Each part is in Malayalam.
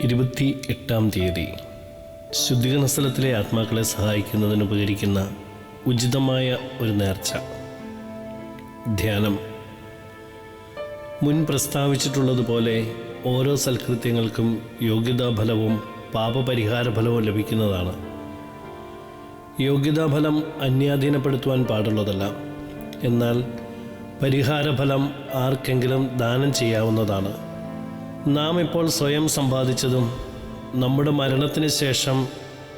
ഇരുപത്തി എട്ടാം തീയതി. ശുദ്ധീകരണ സ്ഥലത്തിലെ ആത്മാക്കളെ സഹായിക്കുന്നതിന് ഉപകരിക്കുന്ന ഉചിതമായ ഒരു നേർച്ച. ധ്യാനം. മുൻ പ്രസ്താവിച്ചിട്ടുള്ളതുപോലെ ഓരോ സൽകൃത്യങ്ങൾക്കും യോഗ്യതാഫലവും പാപപരിഹാര ഫലവും ലഭിക്കുന്നതാണ്. യോഗ്യതാഫലം അന്യാധീനപ്പെടുത്തുവാൻ പാടുള്ളതല്ല. എന്നാൽ പരിഹാരഫലം ആർക്കെങ്കിലും ദാനം ചെയ്യാവുന്നതാണ്. നാം ഇപ്പോൾ സ്വയം സമ്പാദിച്ചതും നമ്മുടെ മരണത്തിന് ശേഷം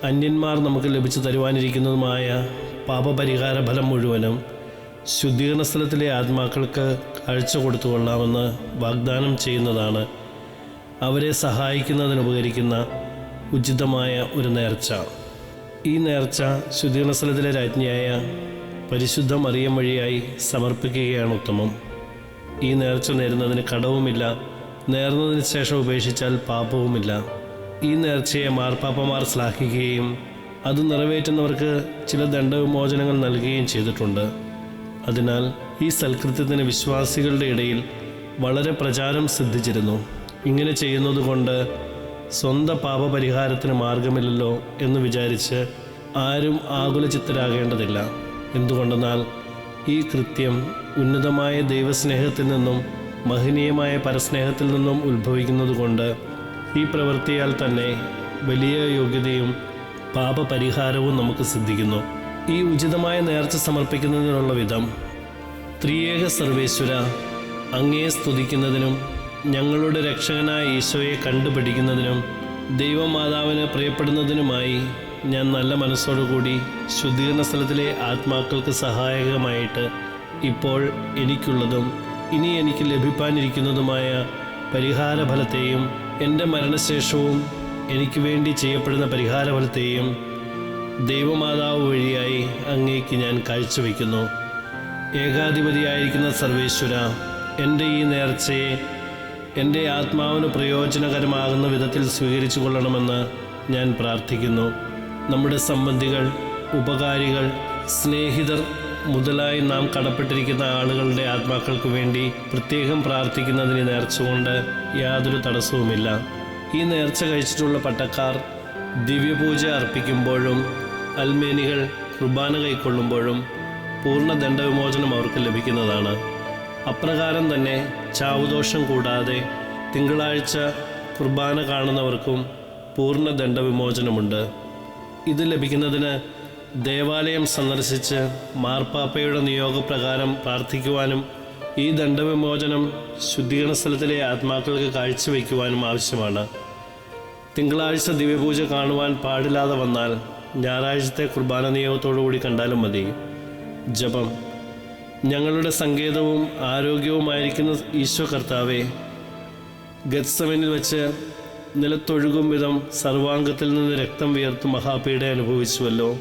അന്യന്മാർ നമുക്ക് ലഭിച്ചു തരുവാനിരിക്കുന്നതുമായ പാപപരിഹാര ഫലം മുഴുവനും ശുദ്ധീകരണ സ്ഥലത്തിലെ ആത്മാക്കൾക്ക് കാഴ്ച കൊടുത്തുകൊള്ളാമെന്ന് വാഗ്ദാനം ചെയ്യുന്നതാണ് അവരെ സഹായിക്കുന്നതിന് ഉപകരിക്കുന്ന ഉചിതമായ ഒരു നേർച്ച. ഈ നേർച്ച ശുദ്ധീകരണ സ്ഥലത്തിലെ രാജ്ഞിയായ പരിശുദ്ധ മറിയം വഴിയായി സമർപ്പിക്കുകയാണ് ഉത്തമം. ഈ നേർച്ച നേരുന്നതിന് കടവുമില്ല നേർന്നതിന് ശേഷം ഉപേക്ഷിച്ചാൽ പാപവുമില്ല. ഈ നേർച്ചയെ മാർപ്പാപ്പമാർ ശ്ലാഘിക്കുകയും അത് നിറവേറ്റുന്നവർക്ക് ചില ദണ്ഡവിമോചനങ്ങൾ നൽകുകയും ചെയ്തിട്ടുണ്ട്. അതിനാൽ ഈ സൽകൃത്യത്തിന് വിശ്വാസികളുടെ ഇടയിൽ വളരെ പ്രചാരം സിദ്ധിച്ചിരുന്നു. ഇങ്ങനെ ചെയ്യുന്നതുകൊണ്ട് സ്വന്തം പാപപരിഹാരത്തിന് മാർഗമില്ലല്ലോ എന്ന് വിചാരിച്ച് ആരും ആകുലചിത്തരാകേണ്ടതില്ല. എന്തുകൊണ്ടെന്നാൽ ഈ കൃത്യം ഉന്നതമായ ദൈവസ്നേഹത്തിൽ നിന്നും മഹനീയമായ പരസ്നേഹത്തിൽ നിന്നും ഉത്ഭവിക്കുന്നതുകൊണ്ട് ഈ പ്രവൃത്തിയാൽ തന്നെ വലിയ യോഗ്യതയും പാപപരിഹാരവും നമുക്ക് സിദ്ധിക്കുന്നു. ഈ ഉചിതമായ നേർച്ച സമർപ്പിക്കുന്നതിനുള്ള വിധം ത്രിയേക സർവേശ്വര അങ്ങയെ സ്തുതിക്കുന്നതിനും ഞങ്ങളുടെ രക്ഷകനായ ഈശോയെ കണ്ടുപിടിക്കുന്നതിനും ദൈവമാതാവിന് പ്രിയപ്പെടുന്നതിനുമായി ഞാൻ നല്ല മനസ്സോടുകൂടി ശുദ്ധീകരണ സ്ഥലത്തിലെ ആത്മാക്കൾക്ക് സഹായകമായിട്ട് ഇപ്പോൾ എനിക്കുള്ളതും ഇനി എനിക്ക് ലഭിക്കാനിരിക്കുന്നതുമായ പരിഹാരഫലത്തെയും എന്റെ മരണശേഷവും എനിക്ക് വേണ്ടി ചെയ്യപ്പെടുന്ന പരിഹാരഫലത്തെയും ദൈവമാതാവ് വഴിയായി അങ്ങേക്ക് ഞാൻ കാഴ്ചവെക്കുന്നു ഏകാധിപതിയായിരിക്കുന്ന സർവേശ്വര എന്റെ ഈ നേർച്ചയെ എന്റെ ആത്മാവിന് പ്രയോജനകരമാകുന്ന വിധത്തിൽ സ്വീകരിച്ചു കൊള്ളണമെന്ന് ഞാൻ പ്രാർത്ഥിക്കുന്നു. നമ്മുടെ സംബന്ധികൾ ഉപകാരികൾ സ്നേഹിതർ മുതലായി നാം കടപ്പെട്ടിരിക്കുന്ന ആളുകളുടെ ആത്മാക്കൾക്ക് വേണ്ടി പ്രത്യേകം പ്രാർത്ഥിക്കുന്നതിന് നേർച്ചുകൊണ്ട് യാതൊരു തടസ്സവുമില്ല. ഈ നേർച്ച കഴിച്ചിട്ടുള്ള പട്ടക്കാർ ദിവ്യപൂജ അർപ്പിക്കുമ്പോഴും അൽമേനികൾ കുർബാന കൈക്കൊള്ളുമ്പോഴും പൂർണ ദണ്ഡവിമോചനം അവർക്ക് ലഭിക്കുന്നതാണ്. അപ്രകാരം തന്നെ ചാവുദോഷം കൂടാതെ തിങ്കളാഴ്ച കുർബാന കാണുന്നവർക്കും പൂർണ ദണ്ഡവിമോചനമുണ്ട്. ഇത് ലഭിക്കുന്നതിന് ദേവാലയം സന്ദർശിച്ച് മാർപ്പാപ്പയുടെ നിയോഗപ്രകാരം പ്രാർത്ഥിക്കുവാനും ഈ ദണ്ഡവിമോചനം ശുദ്ധീകരണ സ്ഥലത്തിലെ ആത്മാക്കൾക്ക് കാഴ്ചവെക്കുവാനും ആവശ്യമാണ്. തിങ്കളാഴ്ച ദിവ്യപൂജ കാണുവാൻ പാടില്ലാതെ വന്നാൽ ഞായറാഴ്ചത്തെ കുർബാന നിയോഗത്തോടുകൂടി കണ്ടാലും മതി. ജപം. ഞങ്ങളുടെ സങ്കേതവും ആരോഗ്യവുമായിരിക്കുന്ന ഈശോ കർത്താവെ ഗത്സമനിൽ വെച്ച് നിലത്തൊഴുകും വിധം സർവാംഗത്തിൽ നിന്ന് രക്തം വിയർത്ത് മഹാപീഡ അനുഭവിച്ചുവല്ലോ.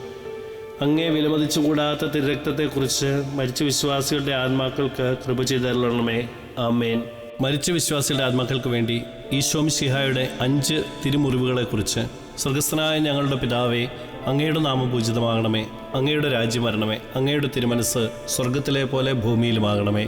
അങ്ങേ വിലമതിച്ചുകൂടാത്ത തിരക്തത്തെക്കുറിച്ച് മരിച്ച വിശ്വാസികളുടെ ആത്മാക്കൾക്ക് കൃപ ചെയ്തരണമേ ആമേൻ. മരിച്ച വിശ്വാസികളുടെ ആത്മാക്കൾക്ക് വേണ്ടി ഈശോം ശിഹായുടെ അഞ്ച് തിരുമുറിവുകളെക്കുറിച്ച് സ്വർഗസ്ഥനായ ഞങ്ങളുടെ പിതാവേ അങ്ങയുടെ നാമം പൂജിതമാകണമേ. അങ്ങയുടെ രാജ്യം വരണമേ. അങ്ങയുടെ തിരുമനസ് സ്വർഗത്തിലെ പോലെ ഭൂമിയിലുമാകണമേ.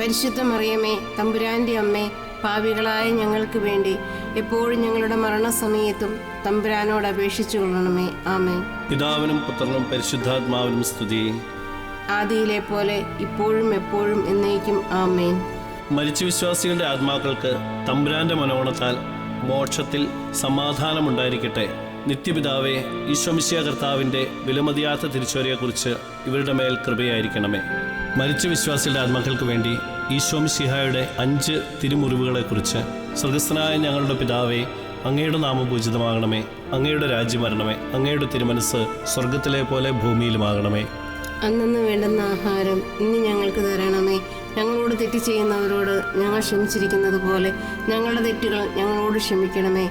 പരിശുദ്ധ മറിയമേ തമ്പുരാന്റെ അമ്മേ പാപികളായ ഞങ്ങൾക്ക് വേണ്ടി എപ്പോഴും ഞങ്ങളുടെ മരണസമയത്തും തമ്പുരാനോട് അപേക്ഷിച്ചു കൊള്ളണമേ. ആമേ പിതാവിനും പുത്രനും പരിശുദ്ധാത്മാവിനും സ്തുതി. ആദിയിലെ പോലെ ഇപ്പോഴും എപ്പോഴും എന്നേക്കും ആമേൻ. മരിച്ച വിശ്വാസികളുടെ ആത്മാക്കൾക്ക് തമ്പുരാന്റെ മനോണത്താൽ മോക്ഷത്തിൽ സമാധാനമുണ്ടായിരിക്കട്ടെ. നിത്യപിതാവേ ഈശ്വമിശിയ കർത്താവിന്റെ വിലമതിയാത്ത തിരിച്ചുവരെയെക്കുറിച്ച് ഇവരുടെ മേൽ കൃപയായിരിക്കണമേ. മരിച്ച വിശ്വാസികളുടെ ആത്മാക്കൾക്ക് വേണ്ടി ഈശോമിശിഹായുടെ അഞ്ച് തിരുമുറിവുകളെക്കുറിച്ച് സ്വർഗസ്ഥനായ ഞങ്ങളുടെ പിതാവെ അങ്ങയുടെ നാമപൂജിതമാകണമേ അങ്ങയുടെ രാജ്യം വരണമേ. അങ്ങയുടെ തിരുമനസ് സ്വർഗത്തിലെ പോലെ ഭൂമിയിലുമാകണമേ. അന്നു വേണ്ടുന്ന ആഹാരം ഇനി ഞങ്ങൾക്ക് തരണമേ. ഞങ്ങളോട് തെറ്റ് ചെയ്യുന്നവരോട് ഞങ്ങൾ ക്ഷമിച്ചിരിക്കുന്നത് പോലെ ഞങ്ങളുടെ തെറ്റുകൾ ഞങ്ങളോട് ക്ഷമിക്കണമേ.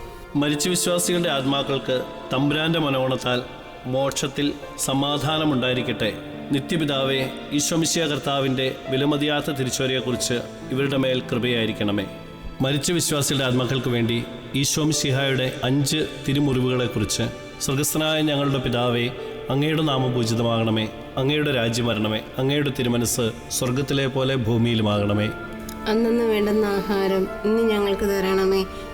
മരിച്ച വിശ്വാസികളുടെ ആത്മാക്കൾക്ക് തമ്പുരാന്റെ മനോണത്താൽ മോക്ഷത്തിൽ സമാധാനമുണ്ടായിരിക്കട്ടെ. നിത്യപിതാവെ ഈശ്വമിശിയ കർത്താവിന്റെ വിലമതിയാത്ത തിരിച്ചുവരെയെക്കുറിച്ച് ഇവരുടെ മേൽ കൃപയായിരിക്കണമേ. മരിച്ച വിശ്വാസികളുടെ ആത്മാക്കൾക്ക് വേണ്ടി ഈശോമിശിഹായുടെ അഞ്ച് തിരുമുറിവുകളെക്കുറിച്ച് സ്വർഗസ്ഥനായ ഞങ്ങളുടെ പിതാവെ അങ്ങയുടെ നാമപൂജിതമാകണമേ അങ്ങയുടെ രാജ്യം വരണമേ. അങ്ങയുടെ തിരുമനസ് സ്വർഗത്തിലെ പോലെ ഭൂമിയിലുമാകണമേ. അന്നു വേണ്ടുന്ന ആഹാരം ഇന്ന് ഞങ്ങൾക്ക് തരണമേ.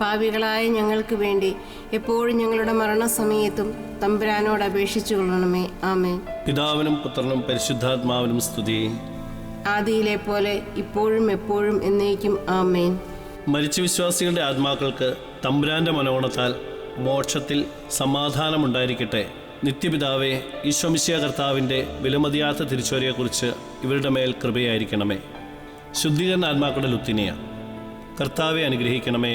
പാപികളായ ഞങ്ങൾക്ക് വേണ്ടി എപ്പോഴും ഞങ്ങളുടെ മരണസമയത്തും തമ്പുരാനോട് അപേക്ഷിച്ചു കൊള്ളണമേ. ആമേ പിതാവിനും പുത്രനും പരിശുദ്ധാത്മാവിനും സ്തുതി. ആദിയിലെ പോലെ ഇപ്പോഴും എപ്പോഴും എന്നേക്കും ആമേൻ. മരിച്ച വിശ്വാസികളുടെ ആത്മാക്കൾക്ക് തമ്പുരാന്റെ മനോണത്താൽ മോക്ഷത്തിൽ സമാധാനമുണ്ടായിരിക്കട്ടെ. നിത്യപിതാവേ ഈശ്വമിശിയ കർത്താവിന്റെ വിലമതിയാത്ത തിരിച്ചുവരെയെക്കുറിച്ച് ഇവരുടെ മേൽ കൃപയായിരിക്കണമേ. ശുദ്ധീകരണ ആത്മാക്കളുടെ ലുത്തിനിയ കർത്താവെ അനുഗ്രഹിക്കണമേ.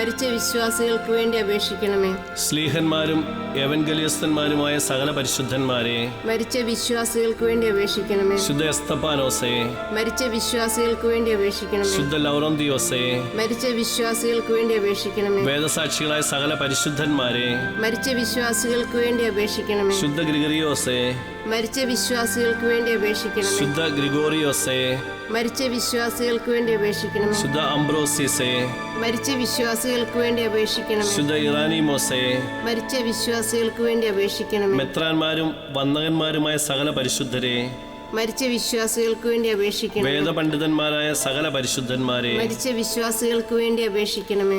മരിച്ച വിശ്വാസികൾക്ക് വേണ്ടി അപേക്ഷിക്കണമേ. സ്ലീഹന്മാരും എവൻഗലിയസ്തന്മാരുമായ സകല പരിശുദ്ധന്മാരെ മരിച്ച വിശ്വാസികൾക്ക് വേണ്ടി അപേക്ഷിക്കണമേ. ശുദ്ധ എസ്തപാനോസേ മരിച്ച വിശ്വാസികൾക്ക് വേണ്ടി അപേക്ഷിക്കണമേ. ശുദ്ധ ലൗറന്തിയോസെ മരിച്ച വിശ്വാസികൾക്ക് വേണ്ടി അപേക്ഷിക്കണമേ. വേദസാക്ഷികളായ സകല പരിശുദ്ധന്മാരെ മരിച്ച വിശ്വാസികൾക്ക് വേണ്ടി അപേക്ഷിക്കണമേ. ശുദ്ധ ഗ്രിഗറിയോസേ മരിച്ച വിശ്വാസികൾക്ക് വേണ്ടി അപേക്ഷിക്കണം ശുദ്ധ ഗ്രിഗോറിയോസേ മരിച്ച വിശ്വാസികൾക്ക് വേണ്ടി അപേക്ഷിക്കണം ശുദ്ധ അംബ്രോസിസേ മരിച്ച വിശ്വാസികൾക്ക് വേണ്ടി അപേക്ഷിക്കണം ശുദ്ധ ഇറാനിമോസേ മരിച്ച വിശ്വാസികൾക്ക് വേണ്ടി അപേക്ഷിക്കണമേ. മെത്രാന്മാരും വന്ദകന്മാരുമായ സകല പരിശുദ്ധരെ മരിച്ച വിശ്വാസികൾക്ക് വേണ്ടി അപേക്ഷിക്കണം വേദപണ്ഡിതന്മാരായ സകല പരിശുദ്ധന്മാരെ മരിച്ച വിശ്വാസികൾക്ക് വേണ്ടി അപേക്ഷിക്കണമേ.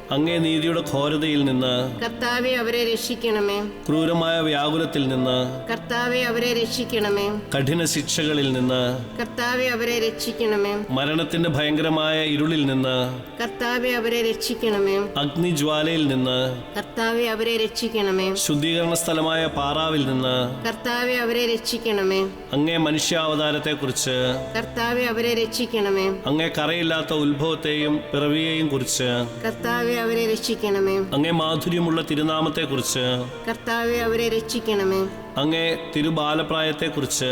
അങ്ങേ നീതിയുടെ ഘോരതയിൽ നിന്ന് കർത്താവെ അവരെ രക്ഷിക്കണമേ. ക്രൂരമായ വ്യാകുലത്തിൽ നിന്ന് കർത്താവെ അവരെ രക്ഷിക്കണമേ. കഠിന ശിക്ഷകളിൽ നിന്ന് കർത്താവെ അവരെ രക്ഷിക്കണമേ. മരണത്തിന്റെ ഭയങ്കരമായ ഇരുളിൽ നിന്ന് കർത്താവെ അവരെ രക്ഷിക്കണമേ. അഗ്നിജ്വാലയിൽ നിന്ന് കർത്താവെ അവരെ രക്ഷിക്കണമേ. ശുദ്ധീകരണ സ്ഥലമായ പാറാവിൽ നിന്ന് കർത്താവെ അവരെ രക്ഷിക്കണമേ. അങ്ങേ മനുഷ്യാവതാരത്തെ കുറിച്ച് കർത്താവെ അവരെ രക്ഷിക്കണമേ. അങ്ങേ കറയില്ലാത്ത ഉത്ഭവത്തെയും പിറവിയെയും കുറിച്ച് കർത്താവെ അവരെ രക്ഷിക്കണമേ. അങ്ങേ മാധുര്യമുള്ള തിരുനാമത്തെ കുറിച്ച് കർത്താവെ അവരെ രക്ഷിക്കണമേ. അങ്ങേ തിരുബാലപ്രായത്തെക്കുറിച്ച്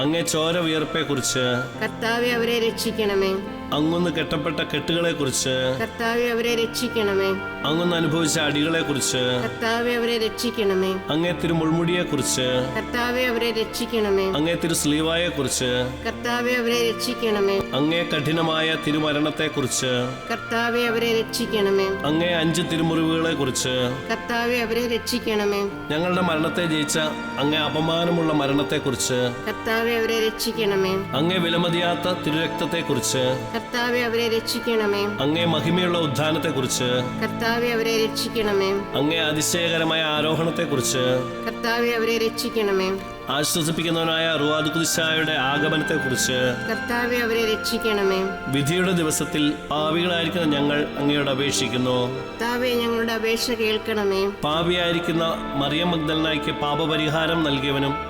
അങ്ങേ ചോര വിയർപ്പെക്കുറിച്ച് കർത്താവെ അവരെ രക്ഷിക്കണമേ. അങ്ങൊന്ന് കെട്ടപ്പെട്ട കെട്ടുകളെ കുറിച്ച് കർത്താവെ അവരെ രക്ഷിക്കണമേ. അങ്ങൊന്ന് അനുഭവിച്ച അടികളെ കുറിച്ച് കർത്താവെ അവരെ രക്ഷിക്കണമേ. അങ്ങേ തിരു മുൾമുടിയെ കുറിച്ച് കർത്താവെ അവരെ രക്ഷിക്കണമേ. അങ്ങേ തിരു സ്ലീവായെ കുറിച്ച് കർത്താവെ അവരെ രക്ഷിക്കണമേ. അങ്ങേ കഠിനമായ തിരുമരണത്തെ കുറിച്ച് കർത്താവെ അവരെ രക്ഷിക്കണമേ. അങ്ങേ അഞ്ച് തിരുമുറിവുകളെ കുറിച്ച് കർത്താവെ അവരെ രക്ഷിക്കണമേ. ഞങ്ങളുടെ മരണത്തെ ജയിച്ച അങ്ങേ അപമാനമുള്ള മരണത്തെ കുറിച്ച് കർത്താവെ അവരെ രക്ഷിക്കണമേ. അങ്ങേ വിലമതിയാത്ത തിരുരക്തത്തെക്കുറിച്ച് കർത്താവെ അവരെ രക്ഷിക്കണമേ. അങ്ങേ മഹിമയുള്ള ഉദ്ധാനത്തെ കുറിച്ച് കർത്താവെ അവരെ രക്ഷിക്കണമേ. അങ്ങേ അതിശയകരമായ ആരോഹണത്തെ കുറിച്ച് കർത്താവെ അവരെ രക്ഷിക്കണമേ. ആശ്വസിപ്പിക്കുന്നവനായ റുവാദുദിശായുടെ ആഗമനത്തെ കുറിച്ച് കർത്താവെ അവരെ രക്ഷിക്കണമേ. വിധിയുടെ ദിവസത്തിൽ പാവികളായിരിക്കുന്ന ഞങ്ങൾ അങ്ങയോട് അപേക്ഷിക്കുന്നു. കർത്താവെ ഞങ്ങളുടെ അപേക്ഷ കേൾക്കണമേ. പാപിയായിരിക്കുന്ന മറിയം മഗ്ദലനായിക്ക് പാപപരിഹാരം നൽകിയവനും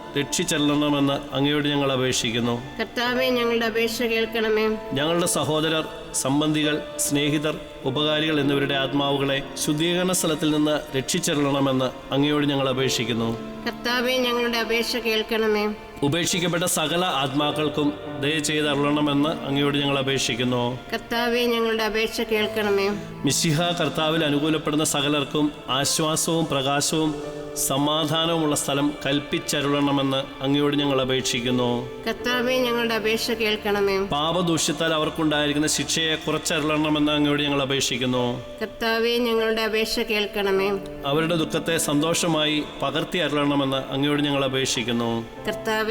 രക്ഷിച്ചെല്ലണമെന്ന് അങ്ങയോട് ഞങ്ങൾ അപേക്ഷിക്കുന്നു. കർത്താവെ ഞങ്ങളുടെ അപേക്ഷ കേൾക്കണമേ. ഞങ്ങളുടെ സഹോദരർ സംബന്ധികൾ സ്നേഹിതർ ഉപകാരികൾ എന്നിവരുടെ ആത്മാവുകളെ ശുദ്ധീകരണ സ്ഥലത്തിൽ നിന്ന് രക്ഷിച്ചെല്ലണമെന്ന് അങ്ങയോട് ഞങ്ങൾ അപേക്ഷിക്കുന്നു. കർത്താവെ ഞങ്ങളുടെ അപേക്ഷ കേൾക്കണമേ. ഉപേക്ഷിക്കപ്പെട്ട സകല ആത്മാക്കൾക്കും ദയ ചെയ്ത് അരുളണമെന്ന് അങ്ങയോട് ഞങ്ങൾ അപേക്ഷിക്കുന്നു. കർത്താവെ ഞങ്ങളുടെ അപേക്ഷ കേൾക്കണമേ. മിശിഹ കർത്താവിൽ അനുകൂലപ്പെടുന്ന സകലർക്കും ആശ്വാസവും പ്രകാശവും സമാധാനവുമുള്ള സ്ഥലം കൽപ്പിച്ചരുളണമെന്ന് അങ്ങയോട് ഞങ്ങൾ അപേക്ഷിക്കുന്നു. കർത്താവെ ഞങ്ങളുടെ അപേക്ഷ കേൾക്കണമേ. പാപദൂഷ്യത്താൽ അവർക്കുണ്ടായിരിക്കുന്ന ശിക്ഷയെ കുറച്ചരുളണമെന്ന് അങ്ങയോട് ഞങ്ങൾ അപേക്ഷിക്കുന്നു. കർത്താവെ ഞങ്ങളുടെ അപേക്ഷ കേൾക്കണമേ. അവരുടെ ദുഃഖത്തെ സന്തോഷമായി പകർത്തി അരുളണമെന്ന് അങ്ങയോട് ഞങ്ങൾ അപേക്ഷിക്കുന്നു. കർത്താവെ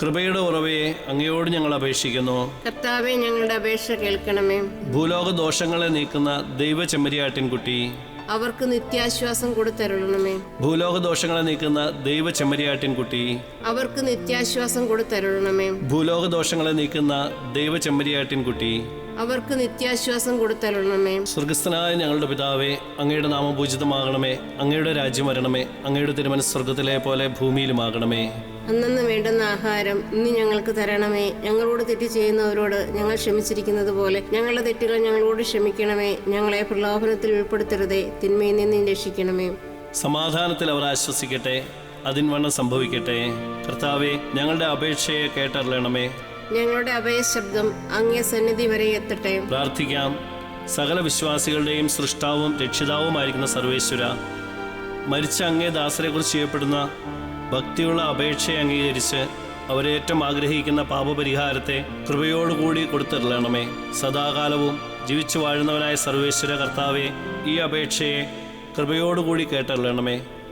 കൃപയുടെ ഉറവയെ അങ്ങയോട് ഞങ്ങൾ അപേക്ഷിക്കുന്നു. കർത്താവെ ഞങ്ങളുടെ അപേക്ഷ കേൾക്കണമേ. ഭൂലോക ദോഷങ്ങളെ നീക്കുന്ന ദൈവ ചെമ്മരിയാട്ടിൻകുട്ടി അവർക്ക് നിത്യാശ്വാസം കൊടുത്തരുളണമേ. ഭൂലോക ദോഷങ്ങളെ നീക്കുന്ന ദൈവ ചെമ്മരിയാട്ടിൻകുട്ടി അവർക്ക് നിത്യാശ്വാസം കൊടുത്തരുളണമേ. ഭൂലോക ദോഷങ്ങളെ നീക്കുന്ന ദൈവ ചെമ്മരിയാട്ടിൻകുട്ടി അവർക്ക് നിത്യാശ്വാസം കൊടുത്തരുളണമേ സ്വർഗസ്ഥനായ ഞങ്ങളുടെ പിതാവേ അങ്ങയുടെ നാമം പൂജിതമാകണമേ അങ്ങയുടെ രാജ്യം വരണമേ അങ്ങയുടെ തിരുമന സ്വർഗത്തിലെ പോലെ ഭൂമിയിലുമാകണമേ. അന്നു വേണ്ടുന്ന ആഹാരം ഇന്ന് ഞങ്ങൾക്ക് തരണമേ. ഞങ്ങളോട് തെറ്റ് ചെയ്യുന്നവരോട് ഞങ്ങൾ ക്ഷമിച്ചിരിക്കുന്നത് പോലെ ഞങ്ങളുടെ തെറ്റുകൾ ഞങ്ങളോട് ക്ഷമിക്കണമേ. ഞങ്ങളെ പ്രലോഭനത്തിൽ ഉൾപ്പെടുത്തരുതേ തിന്മയിൽ നിന്ന് രക്ഷിക്കണമേ. സമാധാനത്തിൽ അവർ ആശ്വസിക്കട്ടെ അതിൻവണ്ണം സംഭവിക്കട്ടെ. കർത്താവെ ഞങ്ങളുടെ അപേക്ഷയെ കേട്ടറിയണമേ. ഞങ്ങളുടെ അഭയശബ്ദം അങ്ങേ സന്നിധി വരെ എത്തട്ടെ. പ്രാർത്ഥിക്കാം. സകല വിശ്വാസികളുടെയും സൃഷ്ടാവും രക്ഷിതാവുമായിരിക്കുന്ന സർവേശ്വര മരിച്ച അങ്ങേ ദാസരെക്കുറിച്ച് ചെയ്യപ്പെടുന്ന ഭക്തിയുള്ള അപേക്ഷയെ അംഗീകരിച്ച് അവരേറ്റവും ആഗ്രഹിക്കുന്ന പാപപരിഹാരത്തെ കൃപയോടുകൂടി കൊടുത്തിരളണമേ. സദാകാലവും ജീവിച്ചു വാഴുന്നവനായ സർവേശ്വര കർത്താവെ ഈ അപേക്ഷയെ കൃപയോടുകൂടി കേട്ടറിയണമേ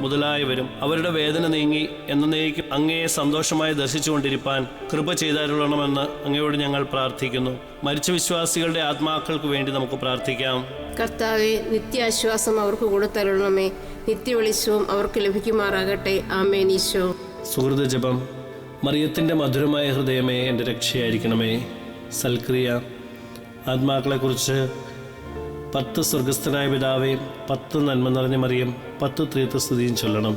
മുതലായവരും അവരുടെ വേദന നീങ്ങി എന്നേക്കും അങ്ങയെ സന്തോഷമായി ദർശിച്ചുകൊണ്ടിരിപ്പാൻ കൃപ ചെയ്തരുളണമെന്ന് അങ്ങയോട് ഞങ്ങൾ പ്രാർത്ഥിക്കുന്നു. മരിച്ച വിശ്വാസികളുടെ ആത്മാക്കൾക്ക് വേണ്ടി നമുക്ക് പ്രാർത്ഥിക്കാം. കർത്താവെ നിത്യാശ്വാസം അവർക്ക് കൊടുത്തരുളണമേ നിത്യവെളിച്ചവും അവർക്ക് ലഭിക്കുമാറാകട്ടെ. ആമേനീശോ സുഹൃത ജപം. മറിയത്തിന്റെ മധുരമായ ഹൃദയമേ എന്റെ രക്ഷയായിരിക്കണമേ. സൽക്രിയ. ആത്മാക്കളെക്കുറിച്ച് പത്ത് സ്വർഗസ്ഥനായ പിതാവേ പത്ത് നന്മ നിറഞ്ഞ മറിയം പത്ത് തീർത്ഥസ്തുതിയും ചൊല്ലണം.